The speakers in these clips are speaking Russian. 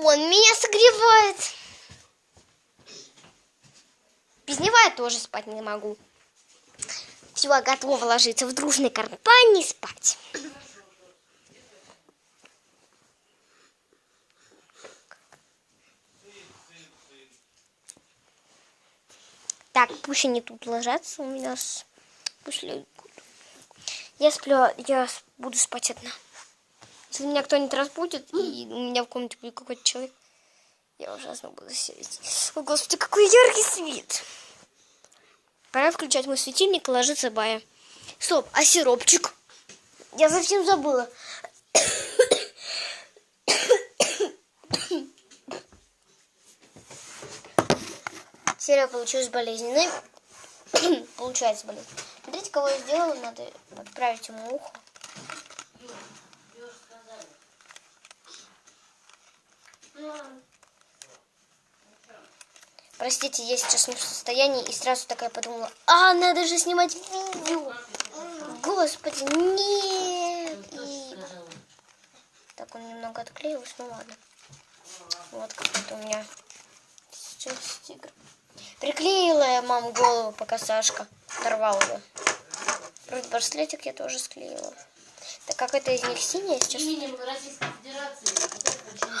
Он меня согревает. Без него я тоже спать не могу. Все, готова ложиться в дружной компании спать. Так, пусть они тут ложатся у меня. Пусть. Я сплю, я буду спать одна. Если меня кто-нибудь разбудит, и у меня в комнате будет какой-то человек, я ужасно буду сидеть. О, господи, какой яркий свет. Пора включать мой светильник и ложиться бая. Стоп, а сиропчик? Я совсем забыла. Серия получилась болезненной. Получается болезненной. Смотрите, кого я сделала, надо отправить ему ухо. Простите, я сейчас не в состоянии и сразу такая подумала, а, надо же снимать видео. Господи, нет. И... Так, он немного отклеился, ну ладно. Вот какой-то у меня сейчас тигр. Приклеила я маму голову, пока Сашка оторвал ее. Вроде браслетик я тоже склеила. Так как это из них синяя сейчас. Именем Российской Федерации. Вот это почему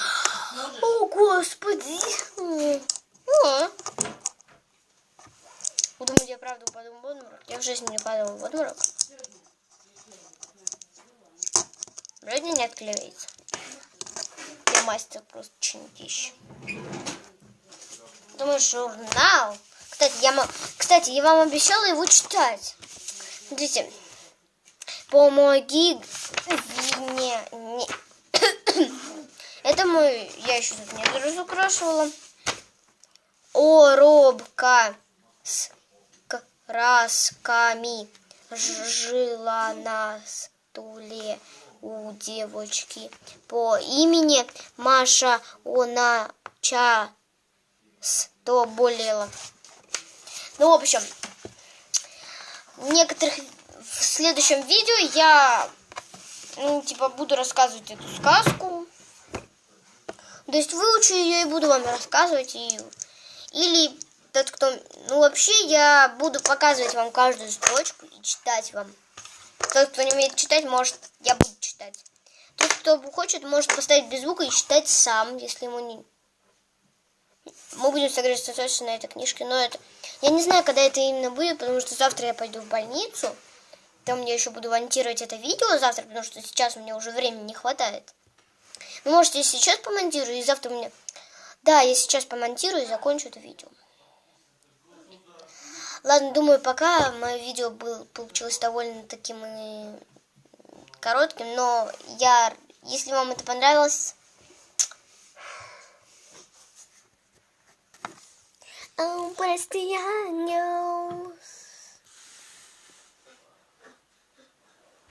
сможешь? О, господи! О. Вы думаете, я правда упаду в обморок? Я в жизни не падала в обморок. Вроде не отклеивается. Я мастер просто чинтищ. Думаю, журнал. Кстати, я, Кстати, я вам обещала его читать. Смотрите. Помоги мне. не- Это мой... Я еще тут не разукрашивала. Оробка с красками жила на стуле у девочки по имени Маша. Она часто болела. Ну, в общем, в некоторых в следующем видео я, ну, типа, буду рассказывать эту сказку. То есть выучу ее и буду вам рассказывать. И... Или тот, кто... Ну, вообще, я буду показывать вам каждую строчку и читать вам. Тот, кто не умеет читать, может, я буду читать. Тот, кто хочет, может поставить без звука и читать сам, если ему не... Мы будем сосредоточиться на этой книжке, но это... Я не знаю, когда это именно будет, потому что завтра я пойду в больницу. Там я еще буду монтировать это видео завтра, потому что сейчас у меня уже времени не хватает. Ну, может, я сейчас помонтирую, и завтра у меня... Да, я сейчас помонтирую и закончу это видео. Ладно, думаю, пока. Мое видео был, получилось довольно таким и коротким, но я, если вам это понравилось... О, прости, ангел,